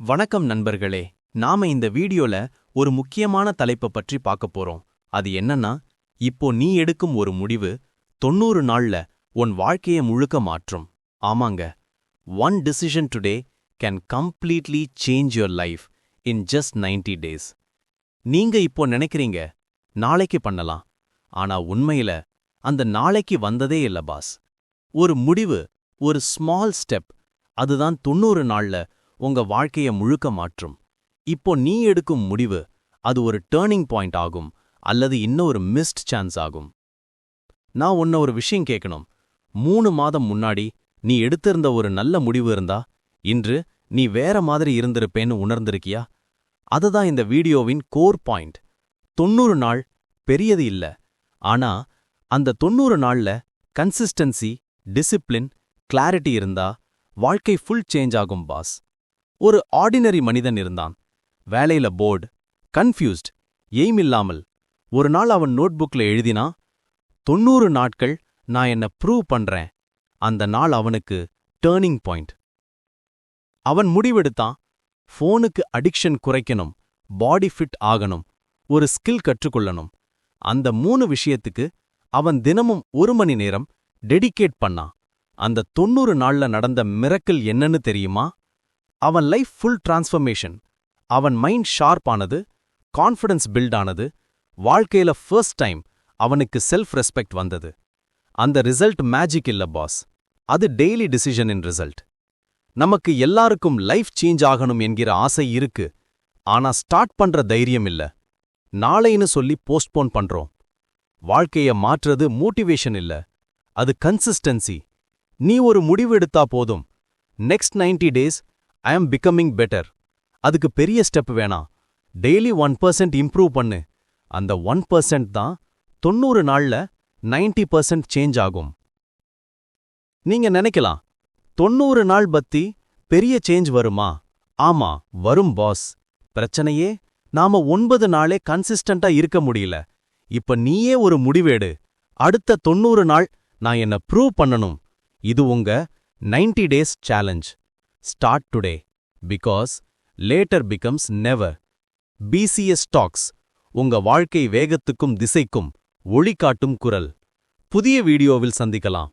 வணக்கம் நண்பர்களே நாம இந்த வீடியோல ஒரு முக்கியமான தலைப்ப பற்றி பார்க்க போறோம். அது என்னன்னா இப்போ நீ எடுக்கும் ஒரு முடிவு தொண்ணூறு நாள்ல உன் வாழ்க்கைய முழுக்க மாற்றும். ஆமாங்க one decision today can completely change your life in just 90 days நீங்க இப்போ நினைக்கிறீங்க நாளைக்கு பண்ணலாம். ஆனா உண்மையில அந்த நாளைக்கு வந்ததே இல்ல பாஸ். ஒரு முடிவு ஒரு ஸ்மால் ஸ்டெப் அதுதான் தொண்ணூறு நாள்ல உங்க வாழ்க்கைய முழுக்க மாற்றும். இப்போ நீ எடுக்கும் முடிவு அது ஒரு டேர்னிங் பாயிண்ட் ஆகும் அல்லது இன்னொரு மிஸ்ட் சான்ஸ் ஆகும். நான் உன்ன ஒரு விஷயம் கேட்கணும் மூணு மாதம் முன்னாடி நீ எடுத்திருந்த ஒரு நல்ல முடிவு இருந்தா இன்று நீ வேற மாதிரி இருந்திருப்பேன்னு உணர்ந்திருக்கியா? அதுதான் இந்த வீடியோவின் கோர் பாயிண்ட் தொண்ணூறு நாள் பெரியது இல்ல. ஆனா அந்த தொண்ணூறு நாள்ல கன்சிஸ்டன்சி டிசிப்ளின் கிளாரிட்டி இருந்தா வாழ்க்கை ஃபுல் சேஞ்ச் ஆகும் பாஸ் ஒரு ஆர்டினரி மனிதன் இருந்தான். வேலையில போர்டு கன்ஃபியூஸ்ட் எய்ம் இல்லாமல் ஒரு நாள் அவன் நோட்புக்ல எழுதினா தொண்ணூறு நாட்கள் நான் என்ன ப்ரூவ் பண்றேன். அந்த நாள் அவனுக்கு டேர்னிங் பாயிண்ட். அவன் முடிவெடுத்தான். ஃபோனுக்கு அடிக்ஷன் குறைக்கணும் பாடி ஃபிட் ஆகணும் ஒரு ஸ்கில் கற்றுக்கொள்ளணும். அந்த மூணு விஷயத்துக்கு அவன் தினமும் ஒரு மணி நேரம் டெடிகேட் பண்ணான். அந்த தொண்ணூறு நாள்ல நடந்த மிரக்கல் என்னன்னு தெரியுமா? அவன் லைஃப் ஃபுல் டிரான்ஸ்ஃபர்மேஷன் அவன் மைண்ட் ஷார்ப் ஆனது கான்ஃபிடன்ஸ் பில்ட் ஆனது வாழ்க்கையில ஃபர்ஸ்ட் டைம் அவனுக்கு செல்ஃப் ரெஸ்பெக்ட் வந்தது. அந்த ரிசல்ட் மேஜிக் இல்ல பாஸ் அது டெய்லி டிசிஷனின் ரிசல்ட் நமக்கு எல்லாருக்கும் லைஃப் சேஞ்ச் ஆகணும் என்கிற ஆசை இருக்கு. ஆனா ஸ்டார்ட் பண்ற தைரியம் இல்ல. நாளைன்னு சொல்லி போஸ்ட்போன் பண்றோம். வாழ்க்கைய மாற்றுறது மோட்டிவேஷன் இல்ல. அது கன்சிஸ்டன்சி நீ ஒரு முடிவு எடுத்தா போதும். நெக்ஸ்ட் 90 டேஸ் ஐ ஆம் பிகமிங் பெட்டர் அதுக்கு பெரிய ஸ்டெப் வேணாம். டெய்லி ஒன் பர்சன்ட் இம்ப்ரூவ் பண்ணு. அந்த ஒன் பர்சன்ட் தான் தொண்ணூறு நாள்ல 90% பர்சன்ட் சேஞ்ச் ஆகும். நீங்க நினைக்கலாம் தொண்ணூறு நாள் பத்தி பெரிய சேஞ்ச் வருமா? ஆமா வரும் பாஸ் பிரச்சனையே நாம ஒன்பது நாளே கன்சிஸ்டண்டா இருக்க முடியல. இப்ப நீயே ஒரு முடிவேடு. அடுத்த தொண்ணூறு நாள் நான் என்ன ப்ரூவ் பண்ணணும். இது உங்க 90 days challenge start today because later becomes never PCS stocks உங்க வாழ்க்கை வேகத்துக்கும் திசைக்கும் ஒளிகாட்டும் குரல். புதிய வீடியோவில் சந்திக்கலாம்.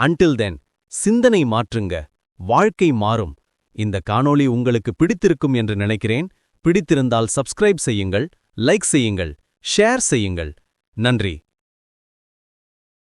அன்டில் தென் சிந்தனை மாற்றுங்க. வாழ்க்கை மாறும். இந்த காணொளி உங்களுக்கு பிடித்திருக்கும் என்று நினைக்கிறேன். பிடித்திருந்தால் சப்ஸ்கிரைப் செய்யுங்கள் லைக் செய்யுங்கள் ஷேர் செய்யுங்கள். நன்றி.